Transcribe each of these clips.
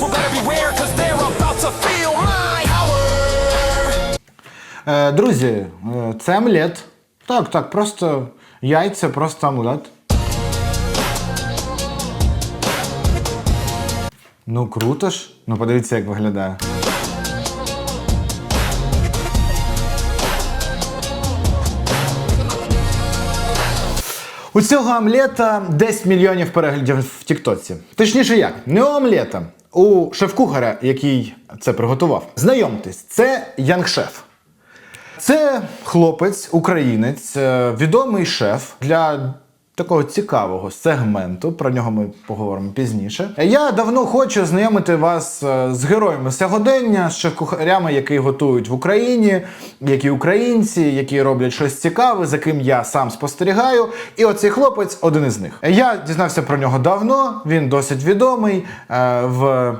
Well, better beware, cause they're about to feel my power. Е, друзі, е, це омлет. Так, так, просто яйця, просто омлет. Ну, круто ж. Ну, подивіться, як виглядає. У цього омлета 10 мільйонів переглядів в Тіктоці. Точніше як, не омлета, у шеф-кухаря, який це приготував. Знайомтесь, це Янгшеф. Це хлопець, українець, е, відомий шеф для такого цікавого сегменту. Про нього ми поговоримо пізніше. Я давно хочу знайомити вас е, з героями сьогодення, з шеф-кухарями, які готують в Україні, які українці, які роблять щось цікаве, за ким я сам спостерігаю. І оцей хлопець один із них. Я дізнався про нього давно. Він досить відомий е, в.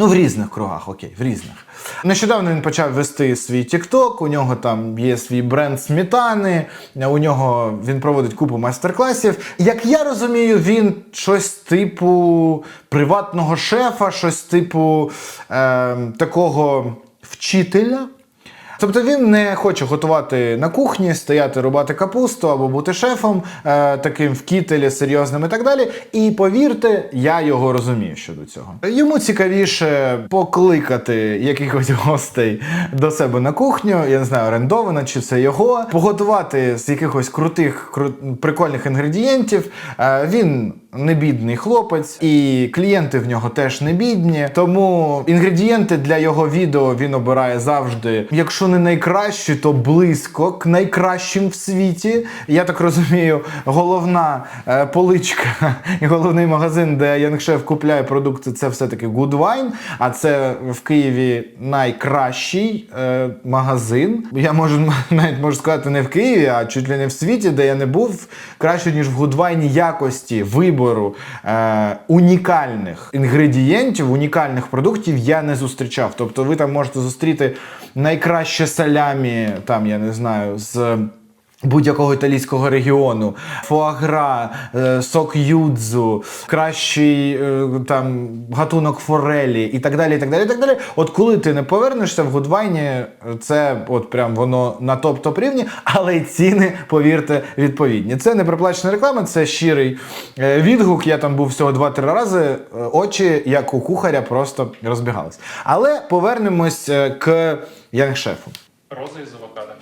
Ну, в різних кругах, окей, в різних. Нещодавно він почав вести свій TikTok, у нього там є свій бренд сметани, у нього він проводить купу майстер-класів. Як я розумію, він щось типу приватного шефа, щось типу е, такого вчителя. Тобто він не хоче готувати на кухні, стояти рубати капусту або бути шефом, е, таким в кітелі, серйозним і так далі. І повірте, я його розумію щодо цього. Йому цікавіше покликати якихось гостей до себе на кухню, я не знаю, орендовано чи це його, поготувати з якихось крутих, кру- прикольних інгредієнтів. Е, він не бідний хлопець, і клієнти в нього теж не бідні. Тому інгредієнти для його відео він обирає завжди. Якщо не найкращі, то близько к найкращим в світі. Я так розумію, головна е, поличка і головний магазин, де Янгшеф купляє продукти, це все-таки Good Wine, А це в Києві найкращий е, магазин. Я можу навіть можу сказати не в Києві, а чуть ли не в світі, де я не був краще ніж в Good Wine якості вибору е, унікальних інгредієнтів, унікальних продуктів я не зустрічав. Тобто ви там можете зустріти найкраще салямі, там я не знаю, з. Будь-якого італійського регіону, фуагра, е, сок юдзу, кращий е, там гатунок форелі і так далі. і так далі, і так далі. От коли ти не повернешся в Гудвайні, це от прям воно на топ-топ рівні, але й ціни, повірте, відповідні. Це не проплачена реклама, це щирий е, відгук. Я там був всього 2-3 рази. Очі, як у кухаря, просто розбігались. Але повернемось к Янгшефу. Роза із авокадо.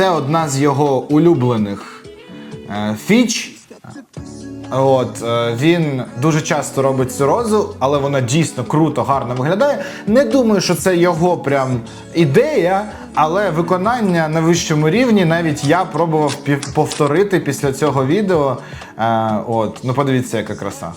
Це одна з його улюблених е, фіч. От е, він дуже часто робить цю розу, але вона дійсно круто, гарно виглядає. Не думаю, що це його прям ідея, але виконання на вищому рівні навіть я пробував повторити після цього відео. Е, от, ну подивіться, яка краса.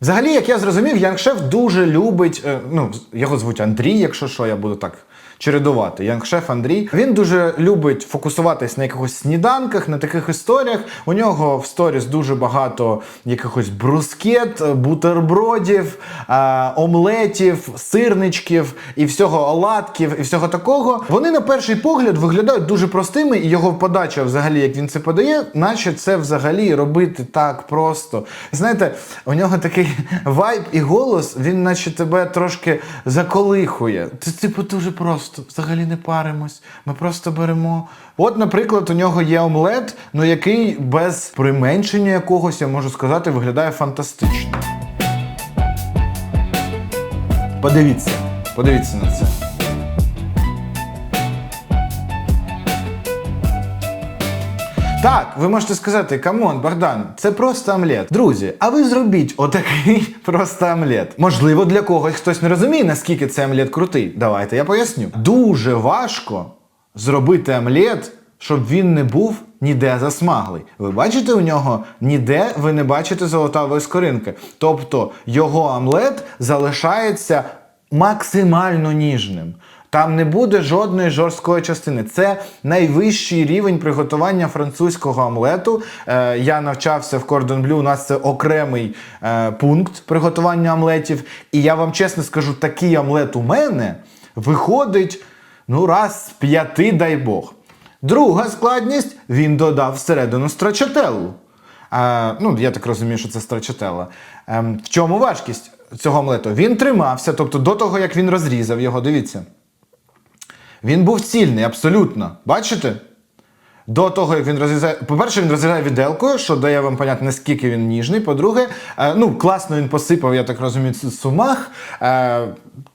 Взагалі, як я зрозумів, Янгшеф дуже любить. е, Ну, його звуть Андрій, якщо що, я буду так чередувати. Янгшеф Андрій. Він дуже любить фокусуватись на якихось сніданках, на таких історіях. У нього в сторіс дуже багато якихось брускет, е, бутербродів, е, омлетів, сирничків і всього оладків, і всього такого. Вони на перший погляд виглядають дуже простими, і його подача, взагалі, як він це подає, наче це взагалі робити так просто. Знаєте, у нього такий вайб і голос, він наче тебе трошки заколихує. Це типу дуже просто. Взагалі не паримось. Ми просто беремо. От, наприклад, у нього є омлет, ну який без применшення якогось, я можу сказати, виглядає фантастично. Подивіться, подивіться на це. Так, ви можете сказати, камон, Богдан, це просто омлет. Друзі, а ви зробіть отакий просто омлет. Можливо, для когось хтось не розуміє, наскільки цей омлет крутий. Давайте я поясню. Дуже важко зробити омлет, щоб він не був ніде засмаглий. Ви бачите у нього ніде ви не бачите золотавої скоринки. Тобто його омлет залишається максимально ніжним. Там не буде жодної жорсткої частини. Це найвищий рівень приготування французького омлету. Е, я навчався в Cordon Bleu, у нас це окремий е, пункт приготування омлетів. І я вам чесно скажу, такий омлет у мене виходить ну раз з п'яти, дай Бог. Друга складність він додав всередину страчателлу. А, ну, я так розумію, що це страчателла. Ем, в чому важкість цього омлету? Він тримався, тобто до того, як він розрізав його, дивіться. Він був цільний, абсолютно. Бачите? До того, як він розрізає. По-перше, він розрізає віделкою, що дає вам поняти, наскільки він ніжний. По-друге, е, ну, класно він посипав, я так розумію, сумах. Е,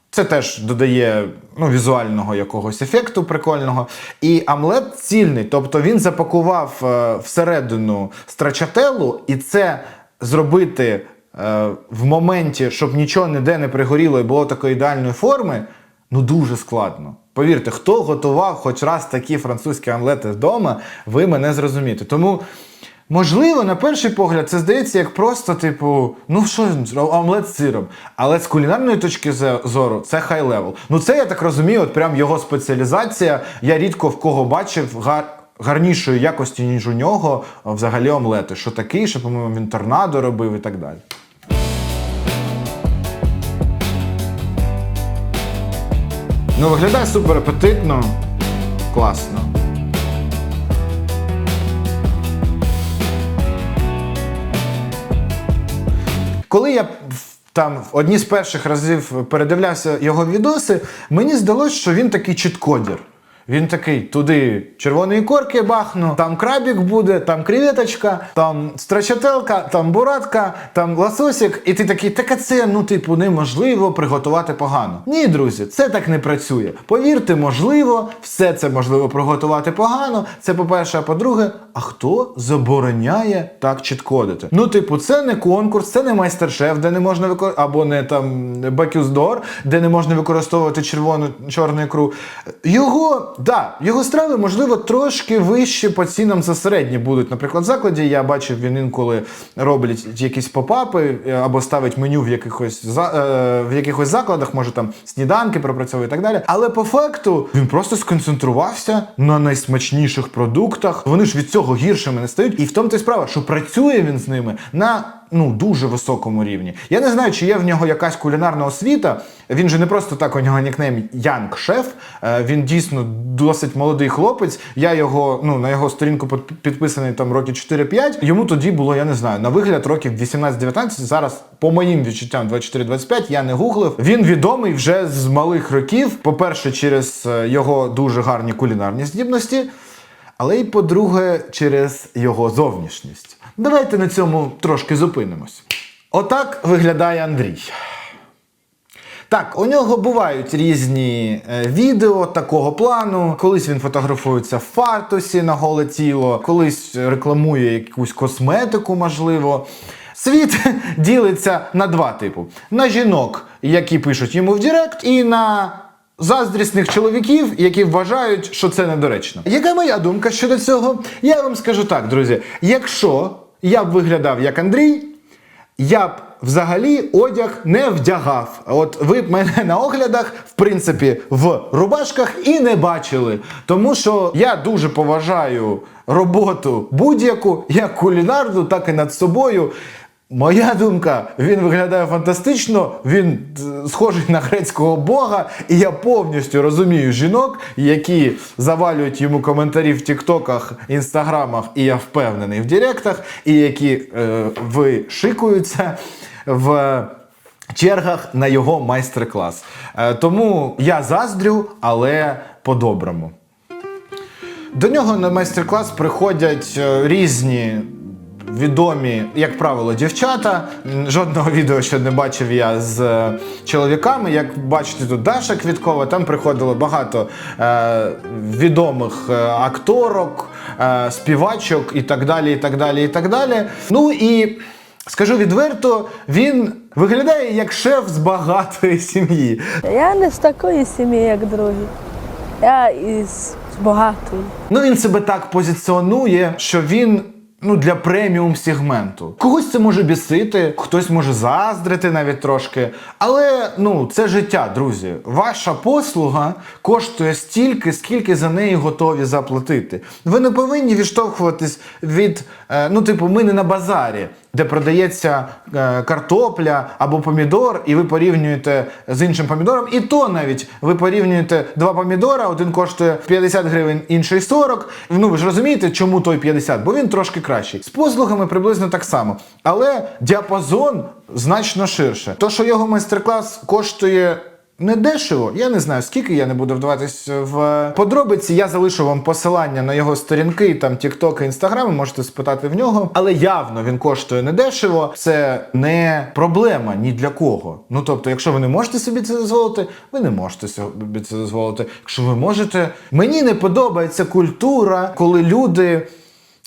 це теж додає ну, візуального якогось ефекту прикольного. І омлет цільний, тобто він запакував е, всередину страчателу, і це зробити в моменті, щоб нічого ніде не пригоріло і було такої ідеальної форми, ну дуже складно. Повірте, хто готував хоч раз такі французькі омлети вдома, ви мене зрозумієте. Тому, можливо, на перший погляд, це здається як просто, типу, ну що омлет з сиром. Але з кулінарної точки зору це хай левел. Ну це я так розумію, от прям його спеціалізація. Я рідко в кого бачив гар. Гарнішої якості, ніж у нього, взагалі омлети. Що такий, що, по-моєму, він торнадо робив і так далі. Ну, виглядає супер апетитно, класно. Коли я там в одні з перших разів передивлявся його відоси, мені здалося, що він такий чіткодір. Він такий туди червоної корки бахну, там крабік буде, там креветочка, там страчателка, там буратка, там лососик. І ти такий, так це ну, типу, неможливо приготувати погано. Ні, друзі, це так не працює. Повірте, можливо, все це можливо приготувати погано. Це по-перше, а по-друге, а хто забороняє так чіткодити? Ну, типу, це не конкурс, це не майстер-шеф, де не можна викор... або не там бакюздор, де не можна використовувати червону чорну ікру. Його, да, його страви, можливо, трошки вище по цінам за середні будуть. Наприклад, в закладі я бачив, він інколи роблять якісь попапи е, або ставить меню в якихось за, е, в якихось закладах, може там сніданки пропрацьовує і так далі. Але по факту він просто сконцентрувався на найсмачніших продуктах. Вони ж від цього гіршими не стають. І в тому то й справа, що працює він з ними на ну дуже високому рівні. Я не знаю, чи є в нього якась кулінарна освіта. Він же не просто так у нього нікнейм Янг Шеф. Він дійсно досить молодий хлопець. Я його ну на його сторінку під- підписаний там роки 4-5. Йому тоді було, я не знаю, на вигляд років 18-19. Зараз, по моїм відчуттям, 24-25, я не гуглив. Він відомий вже з малих років. По-перше, через е, його дуже гарні кулінарні здібності. Але й по-друге, через його зовнішність. Давайте на цьому трошки зупинимось. Отак виглядає Андрій. Так, у нього бувають різні е, відео такого плану. Колись він фотографується в фартусі на голе тіло, колись рекламує якусь косметику, можливо. Світ ділиться на два типу: на жінок, які пишуть йому в Директ, і на заздрісних чоловіків, які вважають, що це недоречно. Яка моя думка щодо цього? Я вам скажу так, друзі: якщо я б виглядав як Андрій, я б взагалі одяг не вдягав. От ви б мене на оглядах, в принципі, в рубашках і не бачили. Тому що я дуже поважаю роботу будь-яку, як кулінарну, так і над собою. Моя думка, він виглядає фантастично, він е, схожий на грецького бога, і я повністю розумію жінок, які завалюють йому коментарі в тіктоках, інстаграмах, і я впевнений в директах, і які е, вишикуються в чергах на його майстер-клас. Е, тому я заздрю, але по-доброму. До нього на майстер-клас приходять е, різні відомі, як правило, дівчата. Жодного відео ще не бачив я з е, чоловіками. Як бачите, тут Даша Квіткова, там приходило багато е, відомих е, акторок, е, співачок і так далі. і так далі, і так далі. Ну і скажу відверто, він виглядає як шеф з багатої сім'ї. Я не з такої сім'ї, як другі. Я із багатої. Ну він себе так позиціонує, що він. Ну, для преміум сегменту. Когось це може бісити, хтось може заздрити навіть трошки. Але ну, це життя, друзі. Ваша послуга коштує стільки, скільки за неї готові заплатити. Ви не повинні відштовхуватись від, е, ну, типу, ми не на базарі. Де продається е, картопля або помідор, і ви порівнюєте з іншим помідором, і то навіть ви порівнюєте два помідора, один коштує 50 гривень, інший 40. Ну ви ж розумієте, чому той 50? Бо він трошки кращий. З послугами приблизно так само. Але діапазон значно ширше. То, що його майстер-клас коштує. Не дешево, я не знаю скільки, я не буду вдаватись в подробиці. Я залишу вам посилання на його сторінки, там TikTok і Instagram, можете спитати в нього. Але явно він коштує не дешево. Це не проблема ні для кого. Ну тобто, якщо ви не можете собі це дозволити, ви не можете собі це дозволити. Якщо ви можете, мені не подобається культура, коли люди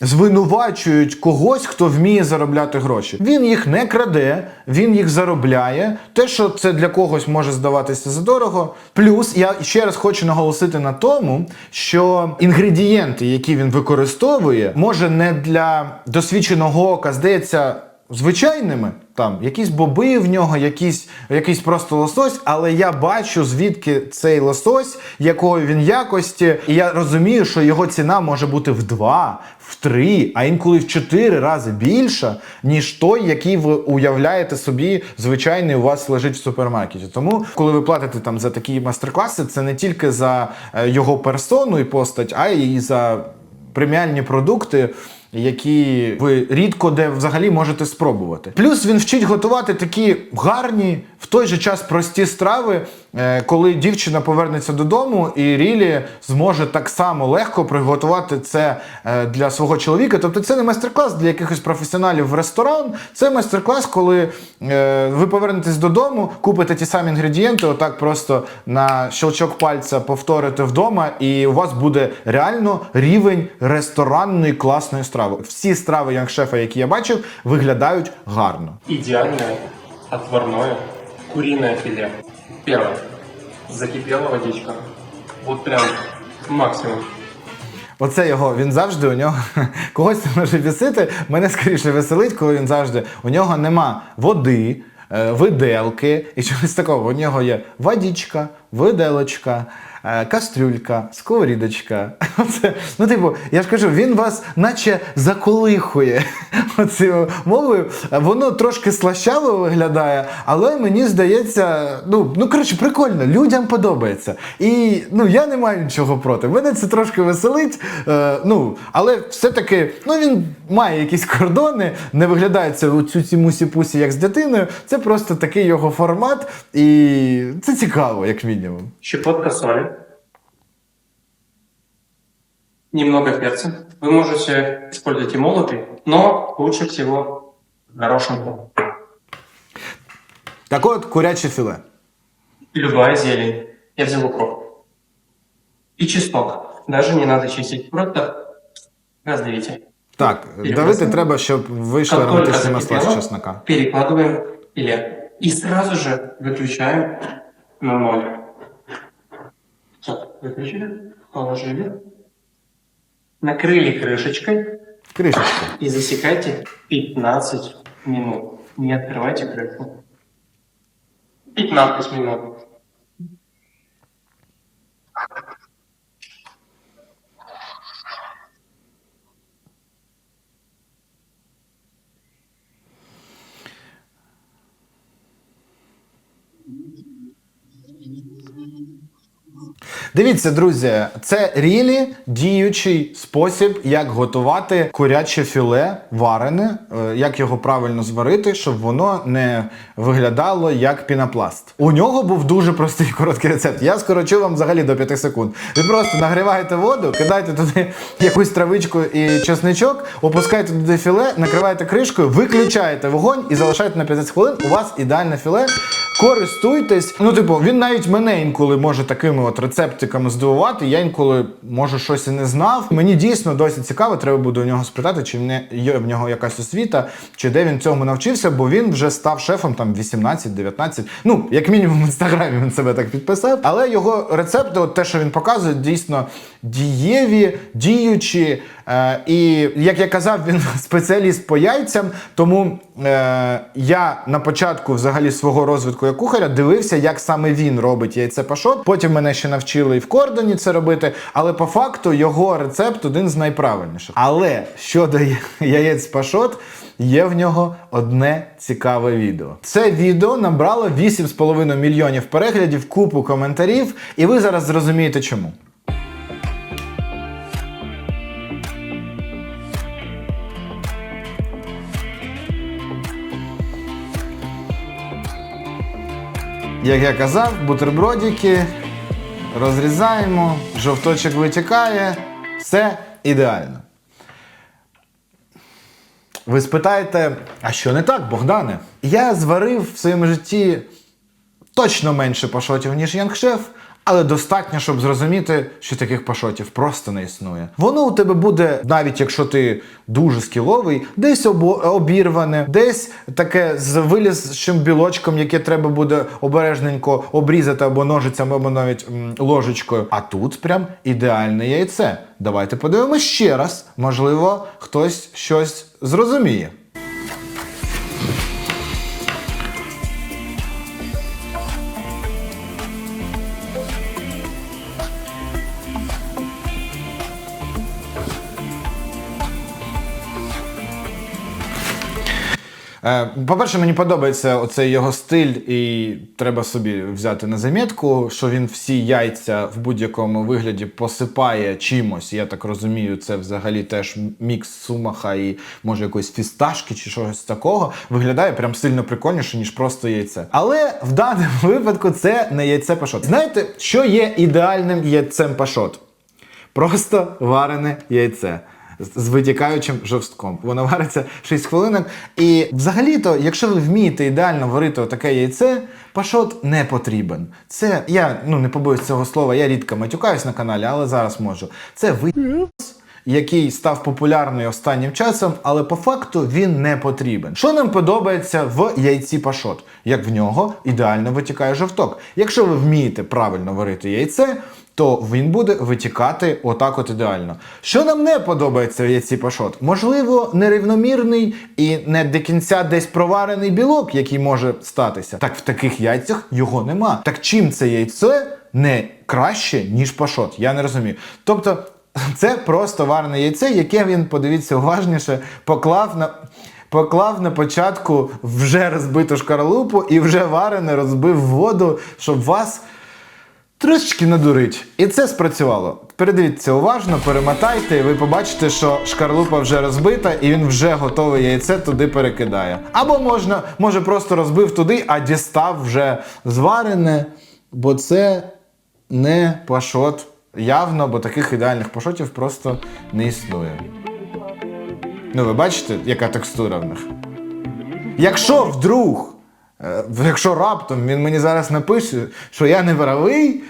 звинувачують когось, хто вміє заробляти гроші. Він їх не краде, він їх заробляє. Те, що це для когось може здаватися задорого. Плюс я ще раз хочу наголосити на тому, що інгредієнти, які він використовує, може не для досвідченого ока здається. Звичайними, там якісь боби в нього, якісь, якийсь просто лосось, але я бачу, звідки цей лосось, якої він якості, і я розумію, що його ціна може бути в два, в три, а інколи в чотири рази більша, ніж той, який ви уявляєте собі, звичайний у вас лежить в супермаркеті. Тому, коли ви платите там за такі майстер-класи, це не тільки за е, його персону і постать, а й за преміальні продукти які ви рідко де взагалі можете спробувати. Плюс він вчить готувати такі гарні, в той же час прості страви, е, коли дівчина повернеться додому, і Рілі зможе так само легко приготувати це е, для свого чоловіка. Тобто це не майстер-клас для якихось професіоналів в ресторан, це майстер-клас, коли е, ви повернетесь додому, купите ті самі інгредієнти, отак просто на щелчок пальця повторите вдома, і у вас буде реально рівень ресторанної класної страви. Всі страви Янгшефа, які я бачив, виглядають гарно. Идеальное отварное куриное филе. Первое. Закипела водичка. Вот прям максимум. Оце його, він завжди у нього когось це може бісити. Мене скоріше веселить, коли він завжди у нього нема води, е, виделки і чогось такого. У нього є водичка, виделочка, е, кастрюлька, сковорідочка. Оце, ну, типу, я ж кажу, він вас наче заколихує оцією мовою. Воно трошки слащаво виглядає, але мені здається, ну, ну коротше, прикольно, людям подобається. І ну, я не маю нічого проти. Мене це трошки веселить. Е, ну, але все-таки ну, він має якісь кордони, не виглядає це у цю ці мусі-пусі, як з дитиною. Це просто такий його формат, і це цікаво, як мінімум. Щепотка соли. Немного перца. Вы можете использовать и молотый, но лучше всего горошинку. Так от, куряче філе. Любая зелень. Я взял укроп. И чеснок. Даже не надо чистить. Просто раздавите. Так, давити просто- треба, щоб вийшли Как только ароматичні масла з закипело, чеснока. перекладываем филе. И сразу же выключаем на ноль. Выключили, положили. Накрыли крышечкой Кришечка. и засекайте 15 минут. Не открывайте крышку. 15 минут. Дивіться, друзі, це рілі діючий спосіб, як готувати куряче філе варене, е, як його правильно зварити, щоб воно не виглядало як пінопласт. У нього був дуже простий короткий рецепт. Я скорочу вам взагалі до 5 секунд. Ви просто нагріваєте воду, кидаєте туди якусь травичку і чесничок, опускаєте туди філе, накриваєте кришкою, виключаєте вогонь і залишаєте на 15 хвилин. У вас ідеальне філе. Користуйтесь. Ну, типу, він навіть мене інколи може такими от рецептиками здивувати. Я інколи може щось і не знав. Мені дійсно досі цікаво, треба буде у нього спитати, чи не- є в нього якась освіта, чи де він цьому навчився, бо він вже став шефом там 18-19. Ну, як мінімум, в інстаграмі він себе так підписав. Але його рецепти, от те, що він показує, дійсно дієві, діючі. Е, і як я казав, він спеціаліст по яйцям. Тому е, я на початку взагалі свого розвитку як кухаря дивився, як саме він робить яйце пашот. Потім мене ще навчили і в кордоні це робити. Але по факту його рецепт один з найправильніших. Але щодо яєць пашот, є в нього одне цікаве відео. Це відео набрало 8,5 мільйонів переглядів, купу коментарів, і ви зараз зрозумієте чому. Як я казав, бутербродики розрізаємо, жовточок витікає, все ідеально. Ви спитаєте, а що не так, Богдане? Я зварив в своєму житті точно менше пашотів, ніж Янгшеф, але достатньо, щоб зрозуміти, що таких пашотів просто не існує. Воно у тебе буде, навіть якщо ти дуже скіловий, десь обірване, десь таке з вилізшим білочком, яке треба буде обережненько обрізати або ножицями, або навіть м, ложечкою. А тут прям ідеальне яйце. Давайте подивимось ще раз. Можливо, хтось щось зрозуміє. По-перше, мені подобається оцей його стиль, і треба собі взяти на замітку, що він всі яйця в будь-якому вигляді посипає чимось. Я так розумію, це взагалі теж мікс сумаха і може якоїсь фісташки чи чогось такого. Виглядає прям сильно прикольніше, ніж просто яйце. Але в даному випадку це не яйце пашот. Знаєте, що є ідеальним яйцем пашот? Просто варене яйце. З- витікаючим жорстком. Воно вариться 6 хвилинок. І взагалі-то, якщо ви вмієте ідеально варити таке яйце, пашот не потрібен. Це я ну не побоюсь цього слова, я рідко матюкаюсь на каналі, але зараз можу. Це ви який став популярний останнім часом, але по факту він не потрібен. Що нам подобається в яйці пашот? Як в нього ідеально витікає жовток. Якщо ви вмієте правильно варити яйце, то він буде витікати отак от ідеально. Що нам не подобається в яйці пашот? Можливо, нерівномірний і не до кінця десь проварений білок, який може статися. Так в таких яйцях його нема. Так чим це яйце не краще, ніж пашот? Я не розумію. Тобто. Це просто варене яйце, яке він, подивіться уважніше, поклав на. Поклав на початку вже розбиту шкарлупу і вже варене розбив воду, щоб вас трошечки надурить. І це спрацювало. Передивіться уважно, перемотайте, і ви побачите, що шкарлупа вже розбита, і він вже готове яйце туди перекидає. Або можна, може, просто розбив туди, а дістав вже зварене, бо це не пашот. Явно, бо таких ідеальних пошотів просто не існує. Ну, ви бачите, яка текстура в них? Якщо вдруг, е, якщо раптом він мені зараз напише, що я не правий,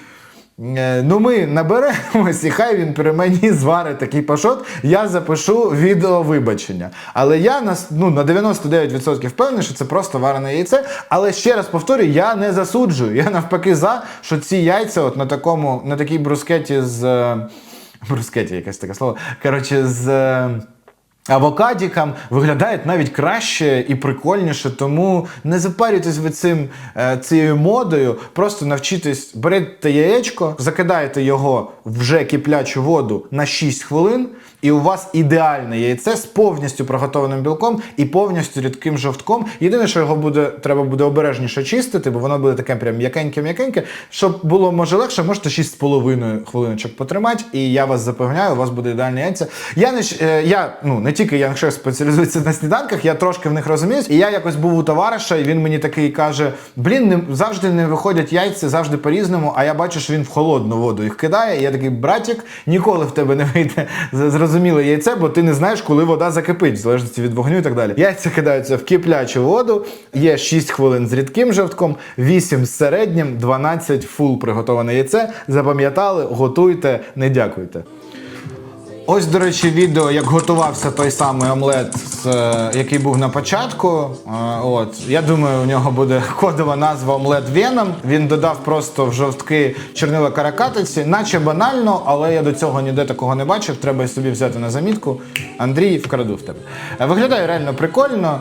ну ми наберемось, і хай він при мені зварить такий пашот, я запишу відео вибачення. Але я на, ну, на 99% впевнений, що це просто варене яйце. Але ще раз повторюю, я не засуджую. Я навпаки за, що ці яйця от на такому, на такій брускеті з. е, Брускеті, якесь таке слово. Коротше, з. Авокадікам виглядають навіть краще і прикольніше, тому не запарюйтесь ви цим е, цією модою. Просто навчитесь, берете яєчко, закидаєте його вже киплячу воду на 6 хвилин, і у вас ідеальне яйце з повністю приготованим білком і повністю рідким жовтком. Єдине, що його буде треба буде обережніше чистити, бо воно буде таке прям м'якеньке-м'якеньке. Щоб було може легше, можете 6,5 хвилиночок потримати, і я вас запевняю, у вас буде ідеальне яйце. Я не е, я ну не тільки я якщо спеціалізується на сніданках, я трошки в них розуміюсь. І я якось був у товариша, і він мені такий каже: блін, не завжди не виходять яйця, завжди по-різному. А я бачу, що він в холодну воду їх кидає. І я такий, братік, ніколи в тебе не вийде з- зрозуміле яйце, бо ти не знаєш, коли вода закипить, в залежності від вогню і так далі. Яйця кидаються в киплячу воду. Є 6 хвилин з рідким жовтком, 8 з середнім, 12 фул приготоване яйце. Запам'ятали, готуйте, не дякуйте. Ось, до речі, відео, як готувався той самий омлет, е, який був на початку. Е, От я думаю, у нього буде кодова назва омлет Веном. Він додав просто в жовтки чорнила каракатиці, наче банально, але я до цього ніде такого не бачив. Треба собі взяти на замітку. Андрій, вкраду в тебе. Е, Виглядає реально прикольно.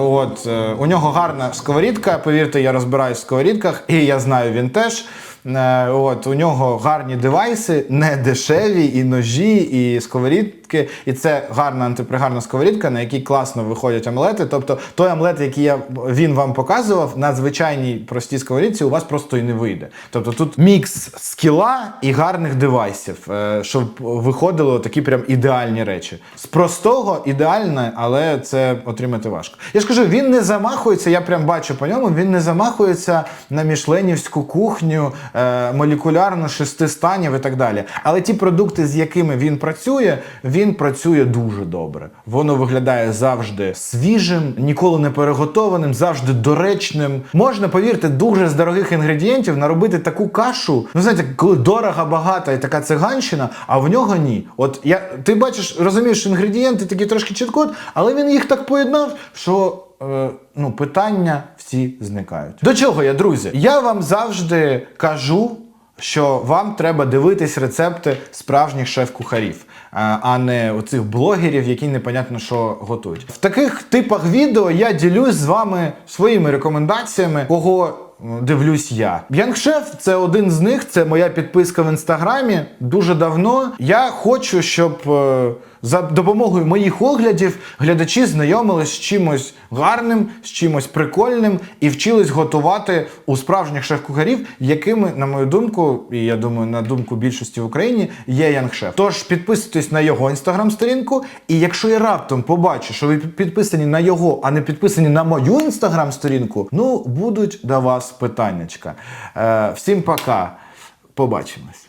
От у нього гарна сковорідка. Повірте, я розбираюсь в сковорідках, і я знаю, він теж. Е, От у нього гарні девайси, не дешеві, і ножі, і сковорідки. І це гарна антипригарна сковорідка, на якій класно виходять омлети. Тобто той омлет, який я, він вам показував, на звичайній простій сковорідці у вас просто і не вийде. Тобто тут мікс скіла і гарних девайсів, е, щоб виходили такі прям ідеальні речі. З простого ідеальне, але це отримати важко. Я ж кажу, він не замахується, я прям бачу по ньому, він не замахується на мішленівську кухню, е, молекулярну шести станів і так далі. Але ті продукти, з якими він працює, він працює дуже добре. Воно виглядає завжди свіжим, ніколи не переготованим, завжди доречним. Можна, повірте, дуже з дорогих інгредієнтів наробити таку кашу. Ну знаєте, коли дорого, багата і така циганщина, а в нього ні. От я ти бачиш, розумієш, інгредієнти такі трошки чіткот, але він їх так поєднав, що. е, Ну, питання всі зникають. До чого я, друзі? Я вам завжди кажу, що вам треба дивитись рецепти справжніх шеф-кухарів, а а не оцих блогерів, які непонятно що готують. В таких типах відео я ділюсь з вами своїми рекомендаціями, кого дивлюсь я. Янгшеф це один з них, це моя підписка в інстаграмі дуже давно. Я хочу, щоб е, за допомогою моїх оглядів глядачі знайомились з чимось гарним, з чимось прикольним і вчились готувати у справжніх шеф-кухарів, якими, на мою думку, і я думаю, на думку більшості в Україні, є Янгшеф. Тож підписуйтесь на його інстаграм-сторінку. І якщо я раптом побачу, що ви підписані на його, а не підписані на мою інстаграм-сторінку, ну будуть до вас питаннячка. Е, всім пока. Побачимось.